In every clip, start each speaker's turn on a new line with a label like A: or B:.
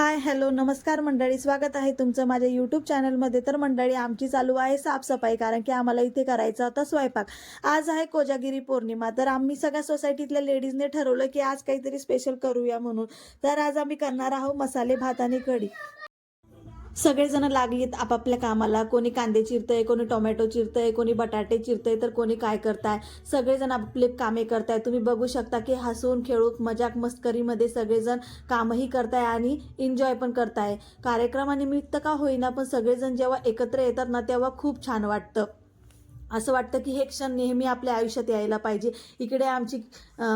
A: Hi hello नमस्कार मंडळी. स्वागत आहे तुमचं माझ्या यूट्यूब चॅनलमध्ये तर मंडळी आमची चालू आहे साफसफाई कारण की आम्हाला इथे करायचा होता स्वयंपाक. आज आहे कोजागिरी पौर्णिमा. तर आम्ही सगळ्या सोसायटीतल्या लेडीजने ठरवलं की आज काहीतरी स्पेशल करूया म्हणून. तर आज आम्ही करणार आहोत मसाले भात आणि कढी. सगळेजण लागलीत आपापल्या कामाला. कोणी कांदे चिरतंय कोणी टोमॅटो चिरतंय कोणी बटाटे चिरतंय तर कोणी काय करताय? सगळेजण आपले कामे करताय. तुम्ही बघू शकता की हसून खेळून मजाक मस्करीमध्ये सगळेजण कामही करताय आणि एन्जॉय पण करताय. कार्यक्रमानिमित्त का होईना पण सगळेजण जेव्हा एकत्र येतात ना तेव्हा खूप छान वाटतं. असं वाटतं की हे क्षण नेहमी आपल्या आयुष्यात यायला पाहिजे. इकडे आमची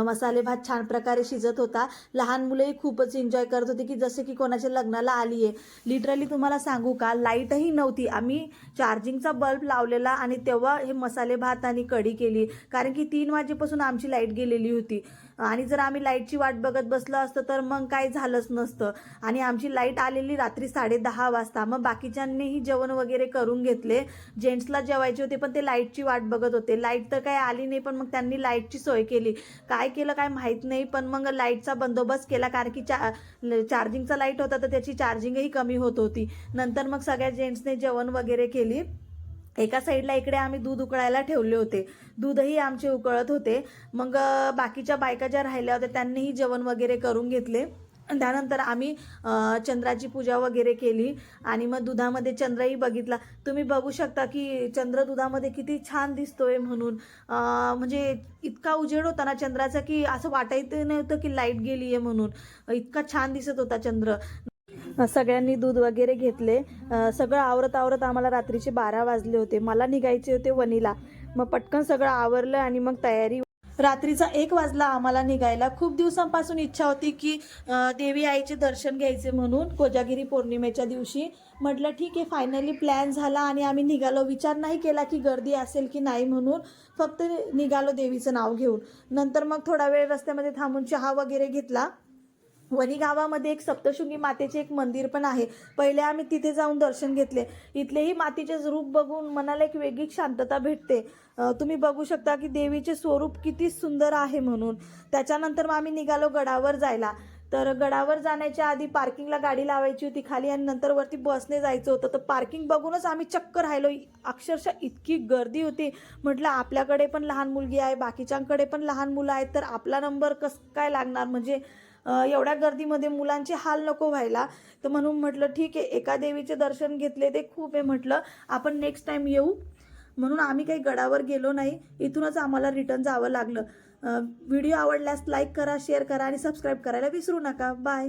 A: मसाले भात छान प्रकारे शिजत होता. लहान मुलंही खूपच एन्जॉय करत होती की जसं की कोणाच्या लग्नाला आली आहे लिटरली तुम्हाला सांगू का लाईटही नव्हती. आम्ही चार्जिंगचा बल्ब लावलेला आणि तेव्हा हे मसाले भात आणि कढी केली. कारण की तीन वाजेपासून आमची लाइट गेलेली होती. आणि जर आम्ही लाईटची वाट बघत बसलो असतं तर मग काय झालंच नसतं. आणि आमची लाइट आलेली रात्री साडे दहा वाजता. मग बाकीच्यांनीही जेवण वगैरे करून घेतले. जेंट्सला जेवायचे होते पण ते लाइट लाईटची वाट बघत होते. लाइट तर काही आली नाही पण मग त्यांनी लाईटची सोय केली. काय केलं काय माहीत नाही पण मग लाईटचा बंदोबस्त केला. कारण की चा चार्जिंगचा लाइट होता तर त्याची चार्जिंगही कमी होत होती. नंतर मग सगळ्या जेंट्सने जेवण वगैरे केली. एका साईडला इकडे आम्ही दूध उकळायला ठेवले होते. दूधही आमचे उकळत होते. मग बाकीच्या बायका ज्या राहिल्या होत्या त्यांनीही जेवण वगैरे करून घेतले. त्यानंतर आम्ही चंद्राची पूजा वगैरे केली आणि मग दुधामध्ये चंद्रही बघितला. तुम्ही बघू शकता की चंद्र दुधामध्ये किती छान दिसतोय म्हणून. म्हणजे इतका उजेड होता ना चंद्राचा की असं वाटायचं नव्हतं की लाइट गेली आहे म्हणून. इतका छान दिसत होता चंद्र. सगळ्यांनी दूध वगैरे घेतले. सगळं आवरत आवरत आम्हाला रात्रीचे बारा वाजले होते. मला निघायचे होते वनीला मग पटकन सगळं आवरलं आणि मग तयारी रात्रीचा एक वाजला आम्हाला निघायला. खूप दिवसांपासून इच्छा होती की देवी आईचे दर्शन घ्यायचे म्हणून कोजागिरी पौर्णिमेच्या दिवशी. म्हटलं ठीक आहे फायनली प्लॅन झाला आणि आम्ही निघालो. विचार नाही केला की गर्दी असेल की नाही म्हणून फक्त निघालो देवीचं नाव घेऊन. नंतर मग थोडा वेळ रस्त्यामध्ये थांबून चहा वगैरे घेतला. वणी गावामध्ये एक सप्तशृंगी मातेचे एक मंदिर पण आहे. पहिले आम्ही तिथे जाऊन दर्शन घेतले. इथलेही मातीचे रूप बघून मनाला एक वेगळी शांतता भेटते. तुम्ही बघू शकता की देवीचे स्वरूप किती सुंदर आहे म्हणून. त्याच्यानंतर मग आम्ही निघालो गडावर जायला. तर गडावर जाण्याच्या आधी पार्किंगला गाडी लावायची होती खाली आणि नंतर वरती बसने जायचं होतं. तर पार्किंग बघूनच आम्ही चक्क राहिलो. अक्षरशः इतकी गर्दी होती. म्हटलं आपल्याकडे पण लहान मुलगी आहे बाकीच्यांकडे पण लहान मुलं आहेत तर आपला नंबर कसं काय लागणार? म्हणजे एवढ्या गर्दीमध्ये मुलांचे हाल नको व्हायला. तर म्हणून म्हटलं ठीक आहे एका देवीचे दर्शन घेतले ते खूप आहे म्हटलं. आपण नेक्स्ट टाईम येऊ. म्हणून आम्ही काही गडावर गेलो नाही. इथूनच आम्हाला रिटर्न जावं लागलं. व्हिडिओ आवडल्यास लाईक करा शेअर करा आणि सबस्क्राईब करायला विसरू नका. बाय